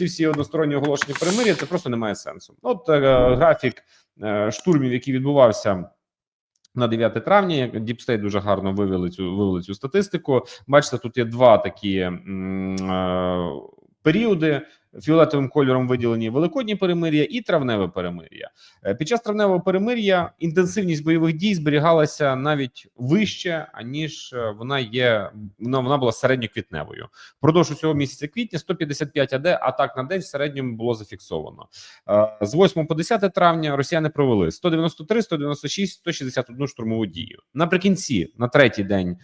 ці всі односторонні оголошення перемир'я, це просто не має сенсу. От е, графік е, штурмів, який відбувався. На 9 травня Діпстейт дуже гарно вивели цю вивели цю статистику. Бачите, тут є два такі м, е, періоди. Фіолетовим кольором виділені великодні перемир'я і травневе перемир'я. Е, Під час травневого перемир'я інтенсивність бойових дій зберігалася навіть вище, аніж е, вона є. Вона, вона була середньоквітневою. Впродовж усього місяця квітня 155 АД атак на день в середньому було зафіксовано. Е, З 8 по 10 травня росіяни провели 193, 196, 161 штурмову дію. Наприкінці, на третій день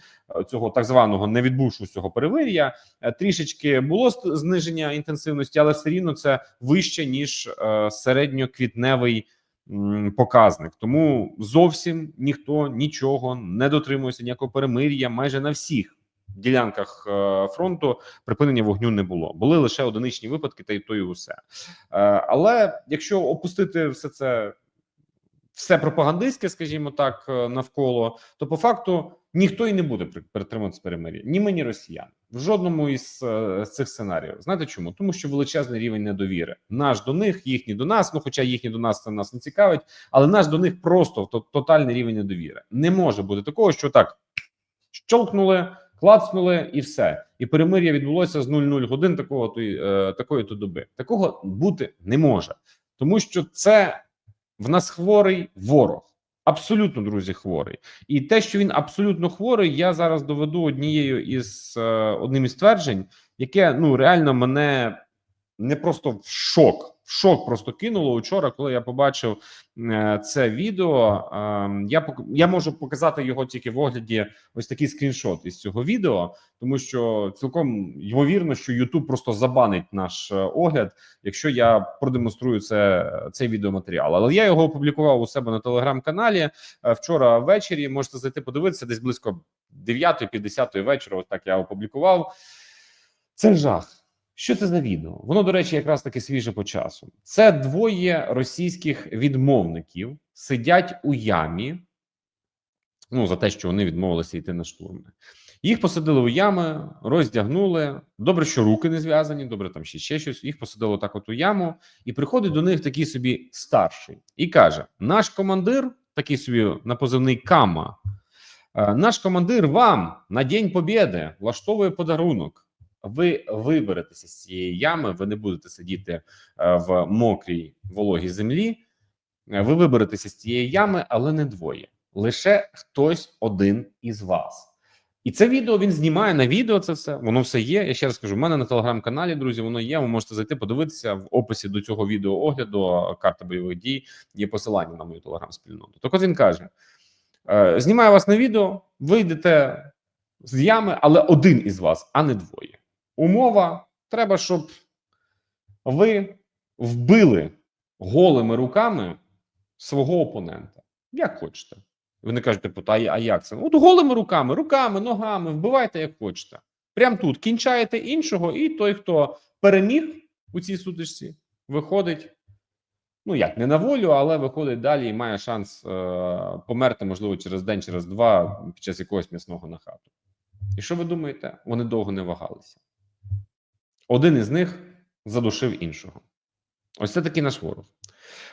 цього так званого не відбувшогося перемир'я, е, трішечки було зниження інтенсивності, але все рівно це вище ніж е, середньоквітневий показник. Тому зовсім ніхто нічого не дотримується ніякого перемир'я майже на всіх. Ділянках е, фронту припинення вогню не було. Були лише одиничні випадки, та й то і усе. Е, але якщо опустити все це, все пропагандистське, скажімо так, е, навколо, то по факту ніхто і не буде притримуватися перемир'я. Ні ми, ні росіяни. В жодному із е, цих сценаріїв. Знаєте чому? Тому що величезний рівень недовіри. Наш до них, їхній до нас. Ну, хоча їхні до нас це нас не цікавить, але наш до них просто то- тотальний рівень недовіри. Не може бути такого, що так щолкнули, клацнули і все. І перемир'я відбулося з 00 годин такого то е, такої то доби. Такого бути не може, тому що це в нас хворий ворог. Абсолютно, друзі, хворий, і те, що він абсолютно хворий, я зараз доведу однією із е, одним із тверджень, яке ну реально мене не просто в шок, в шок просто кинуло учора, коли я побачив е, це відео. Е, я я можу показати його тільки в огляді. Ось такий скріншот із цього відео, тому що цілком ймовірно, що YouTube просто забанить наш е, огляд, якщо я продемонструю це цей відеоматеріал. Але я його опублікував у себе на телеграм-каналі вчора ввечері. Можете зайти подивитися десь близько 9-50 вечора. Ось так я опублікував. Це жах. Що це за відео? Воно, до речі, якраз таки свіже по часу. Це двоє російських відмовників сидять у ямі. Ну, за те, що вони відмовилися йти на штурми. Їх посадили у ями, роздягнули. Добре, що руки не зв'язані, добре, там ще, ще щось. Їх посадили так от у яму, і приходить до них такий собі старший і каже: наш командир, такий собі на позивний Кама, «Е, наш командир вам на День Побєди влаштовує подарунок. Ви виберетеся з цієї ями, ви не будете сидіти е, в мокрій вологій землі. Е, Ви виберетеся з цієї ями, але не двоє. Лише хтось один із вас. І це відео він знімає на відео. Це все воно все є. Я ще раз кажу, в мене на телеграм-каналі, друзі, воно є. Ви можете зайти, подивитися в описі до цього відео огляду карти бойових дій. Є посилання на мою телеграм-спільноту. Так от він каже: е, знімаю вас на відео, ви йдете з ями, але один із вас, а не двоє. Умова треба, щоб ви вбили голими руками свого опонента. Як хочете. Вони кажуть, та а як це? От голими руками, руками, ногами, вбивайте як хочете. Прям тут кінчаєте іншого, і той, хто переміг у цій сутичці, виходить. Ну як не на волю, але виходить далі і має шанс е- померти, можливо, через день, через два під час якогось м'ясного на хату. І що ви думаєте? Вони довго не вагалися. Один із них задушив іншого. Ось це такий наш ворог.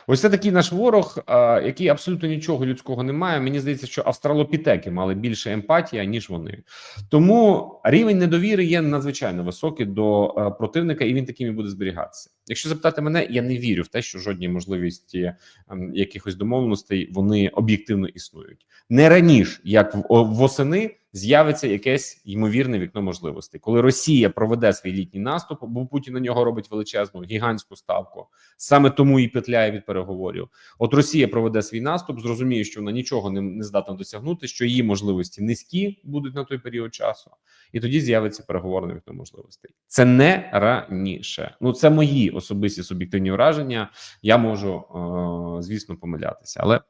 Ось це такий наш ворог, який абсолютно нічого людського не має. Мені здається, що австралопітеки мали більше емпатії, ніж вони. Тому рівень недовіри є надзвичайно високий до е, противника, і він таким і буде зберігатися. Якщо запитати мене, я не вірю в те, що жодні можливості ем, якихось домовленостей вони об'єктивно існують. Не раніше, як восени з'явиться якесь ймовірне вікно можливостей, коли Росія проведе свій літній наступ, бо Путін на нього робить величезну гігантську ставку. Саме тому і петляє від переговорів. От Росія проведе свій наступ, зрозуміє, що вона нічого не, не здатна досягнути, що її можливості низькі будуть на той період часу, і тоді з'явиться переговорне вікно можливостей. Це не раніше. Ну це мої особисті суб'єктивні враження. Я можу, е, звісно, помилятися, але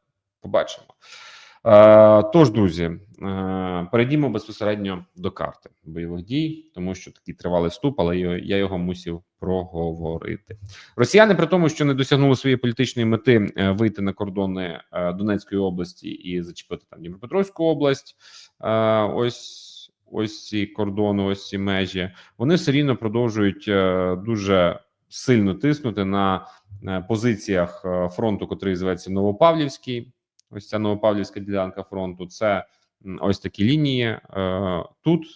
побачимо. Е, Тож, друзі, е, перейдімо безпосередньо до карти бойових дій, тому що такий тривалий вступ, але я його мусив проговорити. Росіяни, при тому, що не досягнули своєї політичної мети е, вийти на кордони Донецької області і зачепити там Дніпропетровську область. Ось ось ці кордони, ось ці межі. Вони все рівно продовжують дуже сильно тиснути на позиціях фронту, котрий зветься Новопавлівський. Ось ця Новопавлівська ділянка фронту. Це ось такі лінії е, тут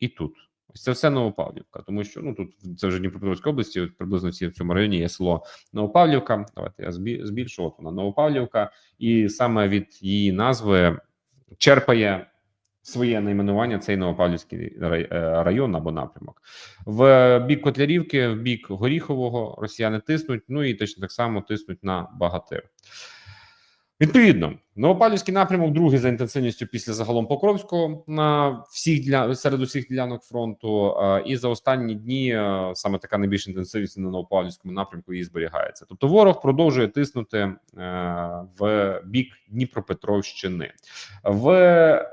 і тут. Ось це все Новопавлівка, тому що ну тут це вже Дніпропетровська області, приблизно всі в цьому районі є село Новопавлівка. Давайте я збі- збільшу. От вона Новопавлівка, і саме від її назви черпає своє найменування цей Новопавлівський е, район або напрямок. В бік Котлярівки, в бік Горіхового росіяни тиснуть. Ну і точно так само тиснуть на Багатир. Відповідно, Новопавлівський напрямок, другий за інтенсивністю після загалом Покровського на всіх діля... серед усіх ділянок фронту. е, І за останні дні е, саме така найбільша інтенсивність на Новопавлівському напрямку і зберігається. Тобто, ворог продовжує тиснути е, в бік Дніпропетровщини. В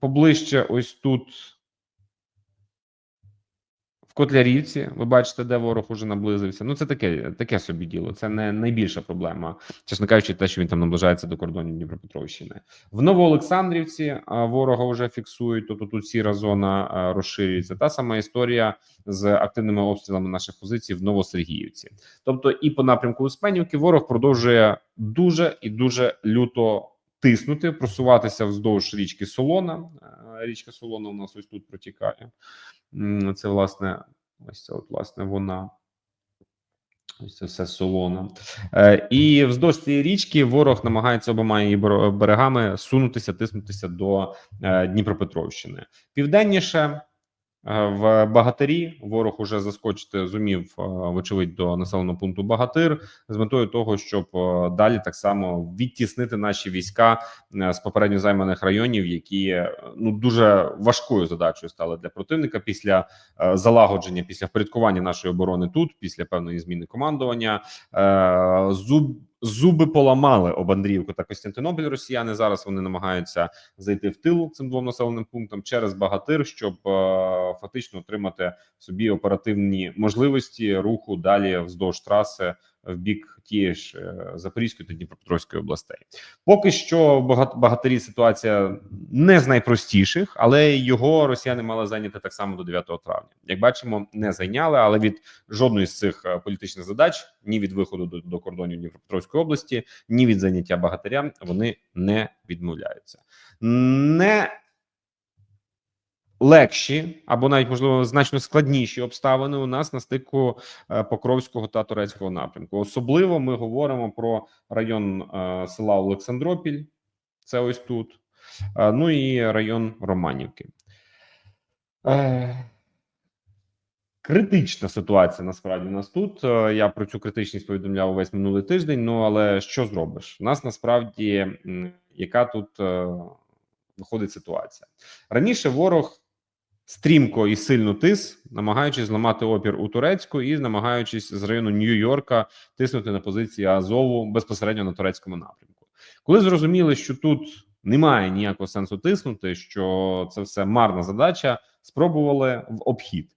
поближче, ось тут. В Котлярівці, ви бачите, де ворог уже наблизився. Ну, це таке, таке собі діло. Це не найбільша проблема, чесно кажучи, те, що він там наближається до кордонів Дніпропетровщини. В Новоолександрівці ворога вже фіксують, тобто тут сіра зона розширюється. Та сама історія з активними обстрілами наших позицій в Новосергіївці. Тобто, і по напрямку Успенівки ворог продовжує дуже і дуже люто тиснути, просуватися вздовж річки Солона. Е, Річка Солона у нас ось тут протікає. М, Це власне, ось це, от, власне, вона. Ось це все солона. Е, і вздовж цієї річки ворог намагається обома її бер- берегами сунутися, тиснутися до е, Дніпропетровщини. Південніше в Багатирі ворог уже заскочити зумів, е, вочевидь, до населеного пункту Багатир з метою того, щоб е, далі так само відтіснити наші війська е, з попередньо займаних районів, які е, ну дуже важкою задачею стали для противника після е, залагодження, після впорядкування нашої оборони тут, після певної зміни командування. Е, зуб зуби поламали об Андріївку та Костянтинополь. Росіяни зараз вони намагаються зайти в тил цим двом населеним пунктам через Багатир, щоб е, фактично отримати собі оперативні можливості руху далі вздовж траси в бік тієї ж е, Запорізької та Дніпропетровської областей. Поки що багат- багатирі ситуація не з найпростіших, але його росіяни мали зайняти так само до 9 травня. Як бачимо, не зайняли, але від жодної з цих е, політичних задач ні від виходу до, до кордонів Дніпропетровської області, ні від заняття багатиря вони не відмовляються. Не легші або навіть можливо значно складніші обставини у нас на стику е, Покровського та турецького напрямку. Особливо ми говоримо про район е, села Олександропіль, це ось тут. е, Ну і район Романівки. Критична ситуація насправді у нас тут. Я про цю критичність повідомляв увесь минулий тиждень. Ну але що зробиш? У нас насправді яка тут виходить ситуація раніше? Ворог стрімко і сильно тис, намагаючись зламати опір у Турецьку і намагаючись з району Нью-Йорка тиснути на позиції Азову безпосередньо на турецькому напрямку. Коли зрозуміли, що тут немає ніякого сенсу тиснути, що це все марна задача, спробували в обхід.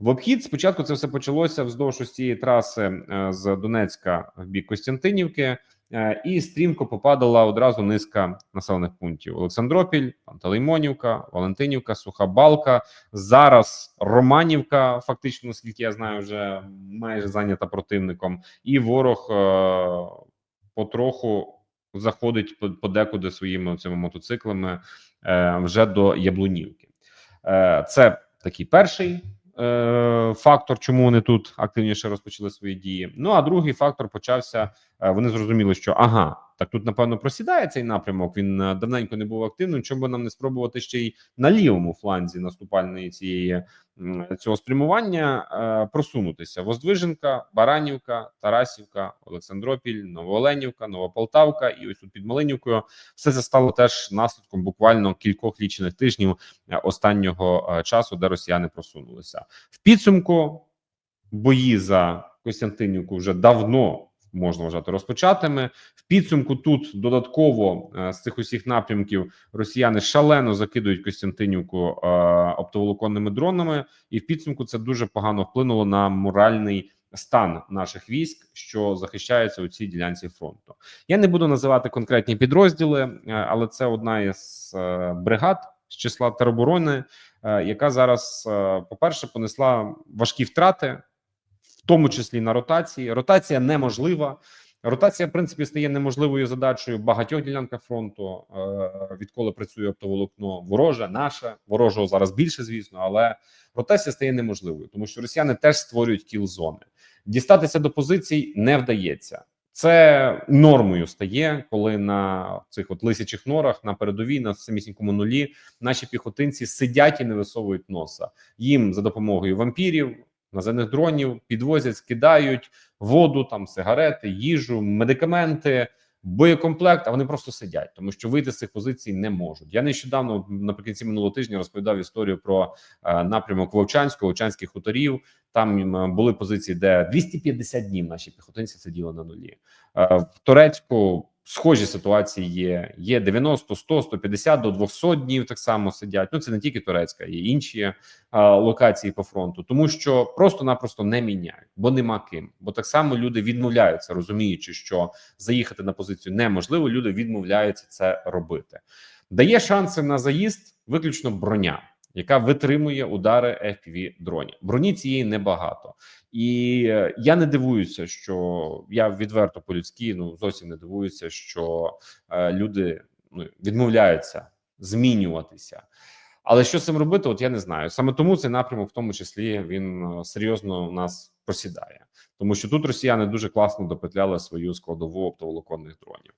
В обхід спочатку це все почалося вздовж цієї траси е, з Донецька в бік Костянтинівки, і стрімко попадала одразу низка населених пунктів: Олександропіль, Пантелеймонівка, Валентинівка, Суха Балка. Зараз Романівка, фактично, наскільки я знаю, вже майже зайнята противником, і ворог е, потроху заходить по- подекуди своїми цими мотоциклами е, вже до Яблунівки. Е, це такий перший е, фактор, чому вони тут активніше розпочали свої дії. Ну а другий фактор почався. е, Вони зрозуміли, що ага, так тут напевно просідає цей напрямок. Він е, давненько не був активним. Чому нам не спробувати ще й на лівому фланзі наступальної цієї цього спрямування е, просунутися? Воздвиженка, Баранівка, Тарасівка, Олександропіль, Новооленівка, Новополтавка і ось тут під Малинівкою. Все це стало теж наслідком буквально кількох лічених тижнів е, останнього часу, де росіяни просунулися. В підсумку бої за Костянтинівку вже давно можна вважати розпочатими. В підсумку тут додатково е, з цих усіх напрямків росіяни шалено закидують Костянтинівку е, оптоволоконними дронами, і в підсумку це дуже погано вплинуло на моральний. Стан наших військ, що захищаються у цій ділянці фронту, я не буду називати конкретні підрозділи, е, але це одна із бригад з числа тероборони, яка зараз, по перше, понесла важкі втрати тому числі на ротації. Ротація неможлива. Ротація, в принципі, стає неможливою задачею багатьох ділянках фронту. Е, відколи працює оптоволокно вороже, наше ворожого зараз більше, звісно, але ротація стає неможливою, тому що росіяни теж створюють кіл-зони. Дістатися до позицій не вдається. Це нормою стає, коли на цих от лисячих норах на передовій на самісінькому нулі наші піхотинці сидять і не висовують носа. Їм за допомогою вампірів, наземних дронів підвозять, скидають воду, там сигарети, їжу, медикаменти, боєкомплект. А вони просто сидять, тому що вийти з цих позицій не можуть. Я нещодавно наприкінці минулого тижня розповідав історію про е, напрямок Вовчанського, Вовчанських хуторів. Там були позиції, де 250 днів наші піхотинці сиділи на нулі. Е, В Турецьку схожі ситуації є. Є 90, 100, 150 до 200 днів. Так само сидять. Ну це не тільки турецька, є інші е, локації по фронту, тому що просто-напросто не міняють, бо нема ким. Бо так само люди відмовляються, розуміючи, що заїхати на позицію неможливо. Люди відмовляються це робити. Дає шанси на заїзд виключно броня яка витримує удари fpv дронів. Броні цієї небагато, і е, я не дивуюся, що я відверто по людськи ну зовсім не дивуюся, що е, люди ну, відмовляються змінюватися. Але що з цим робити? От я не знаю. Саме тому цей напрямок, в тому числі, він е, серйозно у нас просідає, тому що тут росіяни дуже класно допетляли свою складову оптоволоконних дронів.